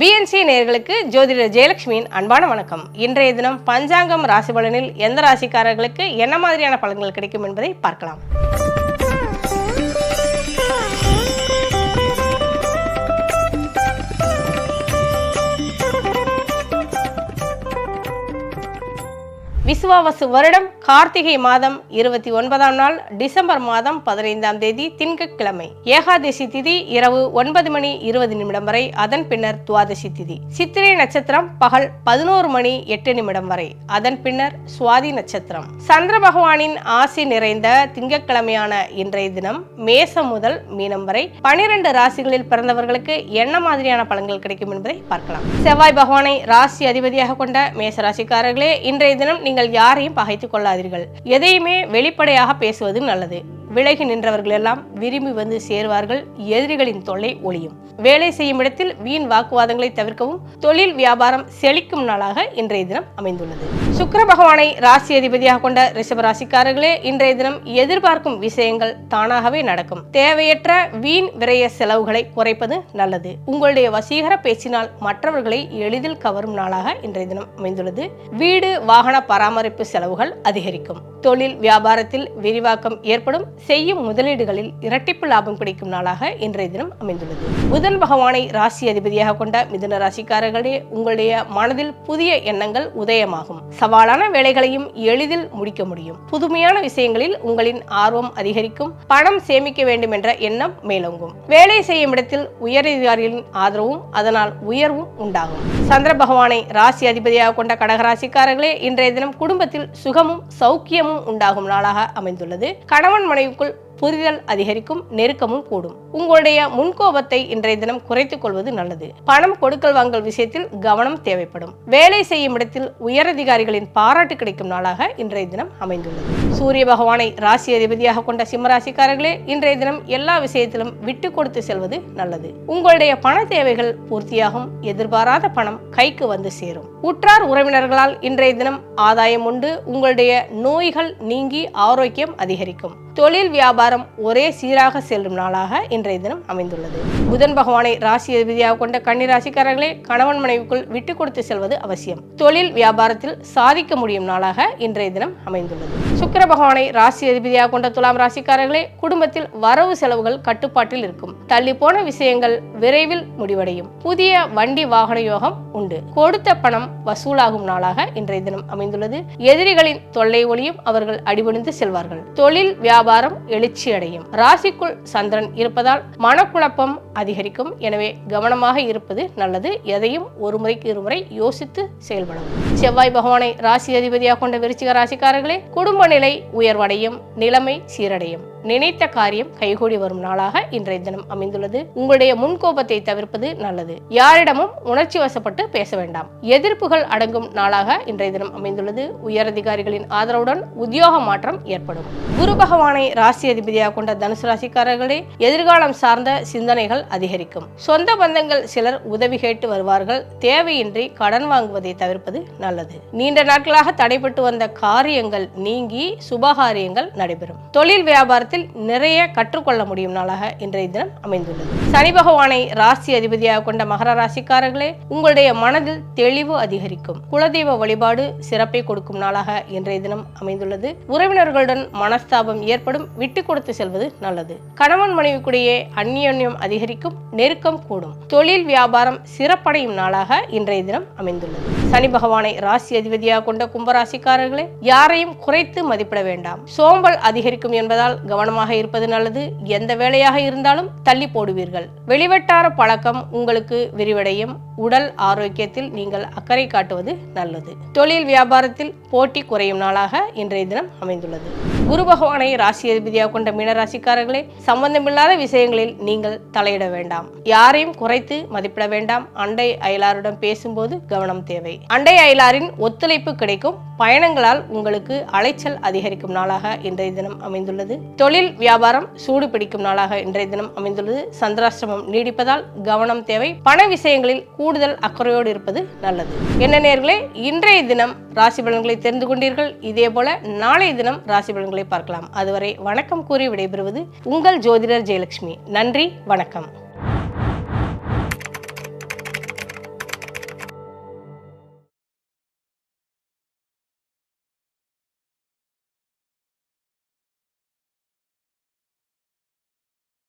BNC நேர்களுக்கு ஜோதிடர் ஜெயலட்சுமியின் அன்பான வணக்கம். இன்றைய தினம் பஞ்சாங்கம் ராசி பலனில் எந்த ராசிக்காரர்களுக்கு என்ன மாதிரியான பலன்கள் கிடைக்கும் என்பதை பார்க்கலாம். விசுவாவசு வருடம் கார்த்திகை மாதம் இருபத்தி ஒன்பதாம் நாள் டிசம்பர் மாதம் பதினைந்தாம் தேதி திங்கட்கிழமை. ஏகாதசி திதி இரவு ஒன்பது மணி இருபது நிமிடம் வரை அதன் பின்னர் துவாதசி திதி. சித்திரை நட்சத்திரம் பகல் பதினோரு மணி எட்டு நிமிடம் வரை அதன் பின்னர் சுவாதி நட்சத்திரம். சந்திர பகவானின் ஆசி நிறைந்த திங்கட்கிழமையான இன்றைய தினம் மேசம் முதல் மீனம் வரை பனிரெண்டு ராசிகளில் பிறந்தவர்களுக்கு என்ன மாதிரியான பலன்கள் கிடைக்கும் என்பதை பார்க்கலாம். செவ்வாய் பகவானை ராசி அதிபதியாக கொண்ட மேச ராசிக்காரர்களே இன்றைய தினம் நீங்கள் யாரையும் பகைத்துக் கொள்ளாதீர்கள். எதையுமே வெளிப்படையாக பேசுவது நல்லது. விலகி நின்றவர்கள் எல்லாம் விரும்பி வந்து சேருவார்கள் எதிரிகளின் தொல்லை ஒளியும் வேலை செய்யும் இடத்தில் வீண் வாக்குவாதங்களை தவிர்க்கவும் தொழில் வியாபாரம் செழிக்கும் நாளாக இன்றைய தினம் அமைந்துள்ளது. சுக்கர பகவானை ராசி அதிபதியாக கொண்ட ரிஷப ராசிக்காரர்களே இன்றைய தினம் எதிர்பார்க்கும் விஷயங்கள் தானாகவே நடக்கும். தேவையற்ற வீண் விரைய செலவுகளை குறைப்பது நல்லது. உங்களுடைய வசீகர பேச்சினால் மற்றவர்களை எளிதில் கவரும் நாளாக இன்றைய தினம் அமைந்துள்ளது. வீடு வாகன பராமரிப்பு செலவுகள் அதிகரிக்கும். தொழில் வியாபாரத்தில் விரிவாக்கம் ஏற்படும். செய்யும் முதலீடுகளில் இரட்டிப்பு லாபம் கிடைக்கும் நாளாக இன்றைய தினம் அமைந்துள்ளது. புதன் பகவானை ராசி அதிபதியாக கொண்ட மிதுன ராசிக்காரர்களே உங்களுடைய மனதில் புதிய எண்ணங்கள் உதயமாகும். சவாலான வேலைகளையும் எளிதில் முடிக்க முடியும். புதுமையான விஷயங்களில் உங்களின் ஆர்வம் அதிகரிக்கும். பணம் சேமிக்க வேண்டும் என்ற எண்ணம் மேலோங்கும். வேலை செய்யும் இடத்தில் உயரதிகாரிகளின் ஆதரவும் அதனால் உயர்வும் உண்டாகும். சந்திர பகவானை ராசி அதிபதியாக கொண்ட கடகராசிக்காரர்களே இன்றைய தினம் குடும்பத்தில் சுகமும் சௌக்கியமும் உண்டாகும் நாளாக அமைந்துள்ளது. கணவன் மனைவிக்குள் புரிதல் அதிகரிக்கும் நெருக்கமும் கூடும். உங்களுடைய முன்கோபத்தை இன்றைய தினம் குறைத்துக் கொள்வது நல்லது. பணம் கொடுக்கல் வாங்கல் விஷயத்தில் கவனம் தேவைப்படும். வேலை செய்யும் இடத்தில் உயரதிகாரிகளின் பாராட்டு கிடைக்கும் நாளாக இன்றைய தினம் அமைந்துள்ளது. சூரிய பகவானை ராசி அதிபதியாக கொண்ட சிம்மராசிக்காரர்களே இன்றைய தினம் எல்லா விஷயத்திலும் விட்டு கொடுத்து செல்வது நல்லது. உங்களுடைய பண தேவைகள் பூர்த்தியாகும் எதிர்பாராத பணம் கைக்கு வந்து சேரும். உற்றார் உறவினர்களால் இன்றைய தினம் ஆதாயம் உண்டு உங்களுடைய நோய்கள் நீங்கி ஆரோக்கியம் அதிகரிக்கும். தொழில் வியாபாரம் ஒரே சீராக செல்லும் நாளாக இன்றைய தினம் அமைந்துள்ளது. புதன் பகவானை ராசி அதிபதியாக கொண்ட கன்னி ராசிக்காரர்களே கணவன் மனைவிக்குள் விட்டு கொடுத்து செல்வது அவசியம். தொழில் வியாபாரத்தில் சாதிக்க முடியும் நாளாக இன்றைய தினம் அமைந்துள்ளது. சுக்கர பகவானை ராசி அதிபதியாக கொண்ட துலாம் ராசிக்காரர்களே குடும்பத்தில் வரவு செலவுகள் கட்டுப்பாட்டில் இருக்கும். தள்ளி போன விஷயங்கள் விரைவில் முடிவடையும். புதிய வண்டி வாகன யோகம் உண்டு. கொடுத்த பணம் வசூலாகும் நாளாக இன்றைய தினம் அமைந்துள்ளது. எதிரிகளின் தொல்லை ஒளியும் அவர்கள் அடிபணிந்து செல்வார்கள். தொழில் வியாபாரம் எழுச்சி அடையும் ராசிக்குள் சந்திரன் இருப்பதால் மனக்குழப்பம் அதிகரிக்கும். எனவே கவனமாக இருப்பது நல்லது. எதையும் ஒரு முறைக்கு இருமுறை யோசித்து செயல்படும் செவ்வாய் பகவானை ராசி அதிபதியாக கொண்ட விருச்சிக ராசிக்காரர்களே குடும்ப நிலை உயர்வடையும். நிலைமை சீரடையும். நினைத்த காரியம் கைகூடி வரும் நாளாக இன்றைய தினம் அமைந்துள்ளது. உங்களுடைய முன்கோபத்தை தவிர்ப்பது நல்லது. யாரிடமும் உணர்ச்சி வசப்பட்டு பேச வேண்டாம். எதிர்ப்புகள் அடங்கும் நாளாக இன்றைய தினம் அமைந்துள்ளது. உயரதிகாரிகளின் ஆதரவுடன் உத்தியோக மாற்றம் ஏற்படும். குரு பகவானை ராசி அதிபதியாக கொண்ட தனுசு ராசிக்காரர்களே எதிர்காலம் சார்ந்த சிந்தனைகள் அதிகரிக்கும். சொந்த பந்தங்கள் சிலர் உதவி கேட்டு வருவார்கள். தேவையின்றி கடன் வாங்குவதை தவிர்ப்பது நல்லது. நீண்ட நாட்களாக தடைபட்டு வந்த காரியங்கள் நீங்கி சுபகாரியங்கள் நடைபெறும். தொழில் வியாபாரத்தில் நிறைய கற்றுக்கொள்ள முடியும் நாளாக இன்றைய தினம் அமைந்துள்ளது. சனி பகவானை ராசி அதிபதியாக கொண்ட மகர ராசிக்காரர்களே உங்களுடைய மனதில் தெளிவு அதிகரிக்கும். குலதெய்வ வழிபாடு சிறப்பை கொடுக்கும் நாளாக இன்றைய தினம் அமைந்துள்ளது. உறவினர்களுடன் மனஸ்தாபம் ஏற்படும் விட்டு கொடுத்து செல்வது நல்லது. கணவன் மனைவிக்குடையே அந்நியோன்யம் அதிகரிக்கும் நெருக்கம் கூடும். தொழில் வியாபாரம் சிறப்படையும் நாளாக இன்றைய தினம் அமைந்துள்ளது. சனி பகவானை ராசி அதிபதியாக கொண்ட கும்பராசிக்காரர்களே யாரையும் குறைத்து மதிப்பிட வேண்டாம். சோம்பல் அதிகரிக்கும் என்பதால் கவனம் கவனமாக இருப்பது நல்லது. எந்த வேலையாக இருந்தாலும் தள்ளி போடுவீர்கள். வெளிவட்டார பழக்கம் உங்களுக்கு விரிவடையும். உடல் ஆரோக்கியத்தில் நீங்கள் அக்கறை காட்டுவது நல்லது. தொழில் வியாபாரத்தில் போட்டி குறையும் நாளாக இன்றைய தினம் அமைந்துள்ளது. குரு பகவானை ராசி அதிபதியாக கொண்ட மீனராசிக்காரர்களே சம்பந்தமில்லாத விஷயங்களில் நீங்கள் தலையிட வேண்டாம். யாரையும் குறைத்து மதிப்பிட வேண்டாம். அண்டை அயலாருடன் பேசும்போது கவனம் தேவை. அண்டை அயலாரின் ஒத்துழைப்பு கிடைக்கும். பயணங்களால் உங்களுக்கு அலைச்சல் அதிகரிக்கும் நாளாக இன்றைய தினம் அமைந்துள்ளது. தொழில் வியாபாரம் சூடு பிடிக்கும் நாளாக இன்றைய தினம் அமைந்துள்ளது. சந்திராசிரமம் நீடிப்பதால் கவனம் தேவை. பண விஷயங்களில் கூடுதல் அக்கறையோடு இருப்பது நல்லது. என்ன நேர்களே இன்றைய தினம் ராசி பலன்களை தெரிந்து கொண்டீர்கள். இதே போல நாளைய தினம் ராசி பலன்களை பார்க்கலாம். அதுவரை வணக்கம் கூறி விடைபெறுவது உங்கள் ஜோதிடர் ஜெயலட்சுமி. நன்றி வணக்கம்.